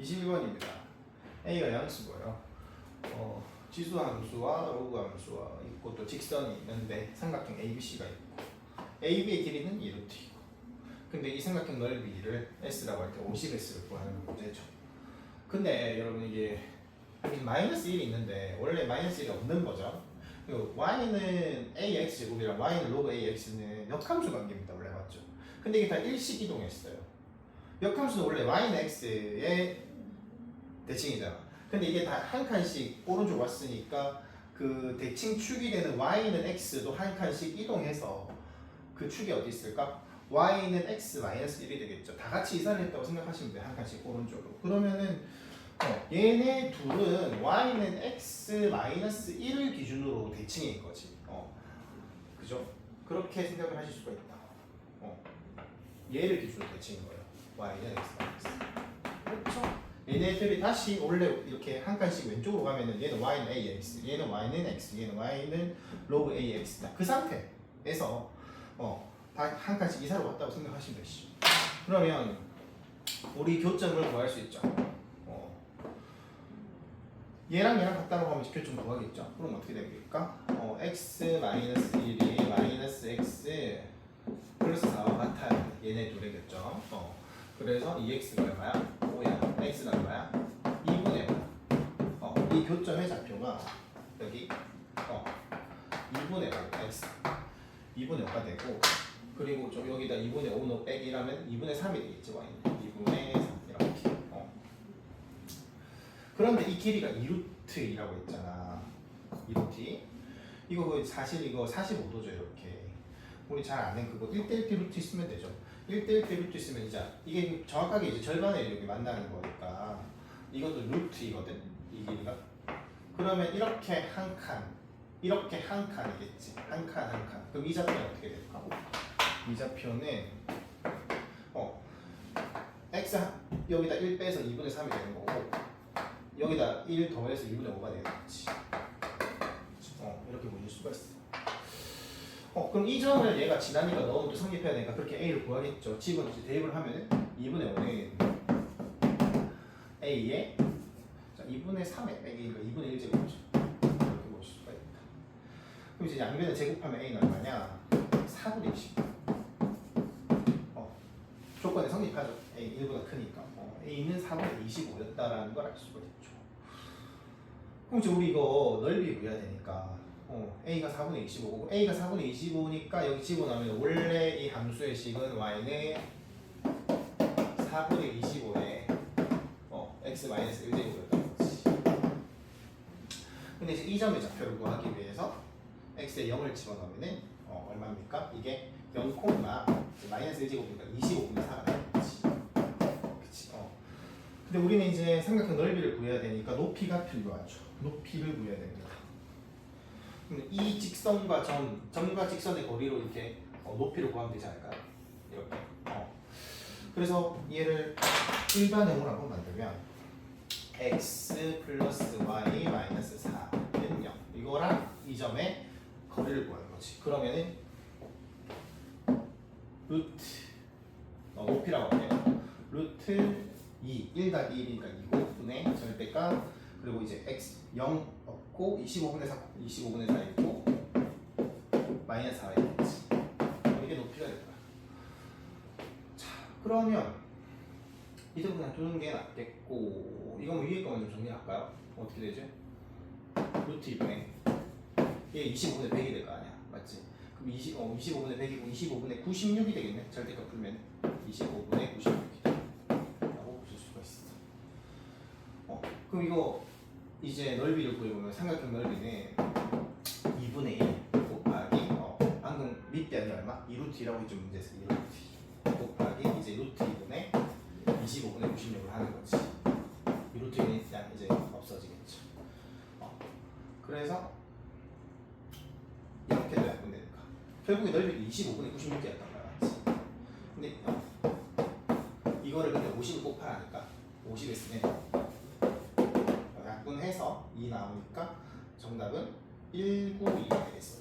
21번입니다. A가 양수고요. 어, 지수 함수와 로그 함수와 있고 또 직선이 있는데 삼각형 ABC가 있고 AB의 길이는 2루트이고 근데 이 삼각형 넓이를 S라고 할 때 50S를 구하는 문제죠. 근데 여러분 이게 마이너스 1이 있는데 원래 마이너스 1이 없는 거죠. y는 ax 제곱이랑 y는 로그 ax는 역함수 관계입니다. 원래 맞죠? 근데 이게 다 일식 이동했어요. 역함수는 원래 y는 x의 대칭이잖아. 근데 이게 다 한 칸씩 오른쪽 왔으니까 그 대칭 축이 되는 y는 x도 한 칸씩 이동해서 그 축이 어디 있을까? y는 x 마이너스 1이 되겠죠. 다 같이 이사를 했다고 생각하시면 돼요. 한 칸씩 오른쪽으로. 그러면은 어, 얘네 둘은 y는 x 마이너스 1을 기준으로 대칭인 거지. 어, 그죠? 그렇게 생각을 하실 수가 있다. 어, 얘를 기준으로 대칭인 거예요. y는 x 마이너스. 그렇죠? 얘네들이 다시 원래 이렇게 한 칸씩 왼쪽으로 가면은 얘는 y는 ax, 얘는 y는 x, 얘는 y는 로그 ax다. 그 상태에서 어, 다한 칸씩 이사로 왔다고 생각하시면 되시죠. 그러면 우리 교점을 구할 수 있죠. 어, 얘랑 얘랑 같다고 하면 교점 구하겠죠. 그럼 어떻게 됩니까? 어, x 마이너스 1이 마이너스 x 플러스 4와 같아요. 얘네 둘이겠죠. 어, 그래서 이 x가 얼마야? 5야. x가 얼마야? 2분의 5. 어, 이 교점의 좌표가 여기 어, 2분의 5 x 2분의 5가 되고 그리고 저 여기다 2분의 5는 빼기라면 2분의 3이 되겠지 y는 2분의 3 이렇게 어. 그런데 이 길이가 2루트이라고 했잖아 2루트 이거 그 사실 이거 45도죠 이렇게 우리 잘 아는 그거 1대1 루트 있으면 되죠 1대1 루트 있으면 이제 이게 정확하게 이제 절반의 여기 만나는 거니까 이것도 루트이거든 이 길이가. 그러면 이렇게 한 칸 이렇게 한 칸이겠지. 한 칸 한칸. 그럼 이 좌표는 어떻게 될까 이 좌표는 어 x 한- 여기다 1 빼서 2분의 3이 되는 거고 여기다 1 더해서 2분의 5가 되겠지. 어 이렇게 보실 수가 있어 어 그럼 이 점을 얘가 지나니까 넣으면 또 성립해야 되니까 그렇게 a를 구하겠죠. 집어넣지 대입을 하면은 2분의 5는 a에 자 2분의 3에 빼기니까 2분의 1 제곱이죠 이렇게 보실 수가 있다. 그럼 이제 양변을 제곱하면 a는 얼마냐? 4분의 20 어, 조건에 성립하죠. A 1보다 크니까. 어, a는 4분의 25였다라는 걸 알 수가 있죠. 그럼 이제 우리 이거 넓이 구해야 되니까 어, a가 4분의 25고 a가 4분의 25니까 여기 집어넣으면 원래 이 함수의 식은 y는 4분의 25에 어, x 마이너스 1제곱이었던 거지 근데 이제 이 점의 좌표를 구하기 위해서 x에 0을 집어넣으면은 어, 얼마입니까? 이게 0, 이제 마이너스 1제곱이니까 25분의 4가 되겠지. 그치? 어. 근데 우리는 이제 삼각형 넓이를 구해야 되니까 높이가 필요하죠. 높이를 구해야 됩니다 이 직선과 점, 점과 직선의 거리로 이렇게 어, 높이를 구하면 되지 않을까요? 이렇게 어. 그래서 얘를 일반형으로 한번 만들면 x 플러스 y 마이너스 4는 0 이거랑 이 점의 거리를 구하는 거지 그러면은 루트 어, 높이라고 할게요 루트 2 1 더하기 1이니까 2고 분의 절대값 그리고 이제 x 0 없고 25분의 4 25분의 4 있고 마이너스 4가 있겠지 이게 높이가 될 거야. 자 그러면 이대로 그냥 두는 게 낫겠고 이거 뭐 위에 거만 좀 정리할까요? 어떻게 되죠? 루트 2분의 얘 25분의 100이 될 거 아니야. 맞지? 그럼 20, 어, 25분의 100이고 25분의 96이 되겠네. 절대값 풀면 25분의 96이 라고 보실 수가 있어. 어, 그럼 이거 이제 넓이를 구해보면 삼각형 넓이는 2분의 1 곱하기 어, 방금 밑변이 얼마? 2루트라고 했죠 문제에서. 2루트 곱하기 이제 루트 2분의 25분의 96을 하는 거지. 2루트는 그냥 이제 없어지겠죠. 어, 그래서 이렇게 돼야 되니까. 결국에 넓이가 25분의 96이었단 거야 맞지? 근데 어, 이거를 근데 50을 곱하라니까. 50에 쓰면 약분해서 2 나오니까 정답은 192가 되겠습니다.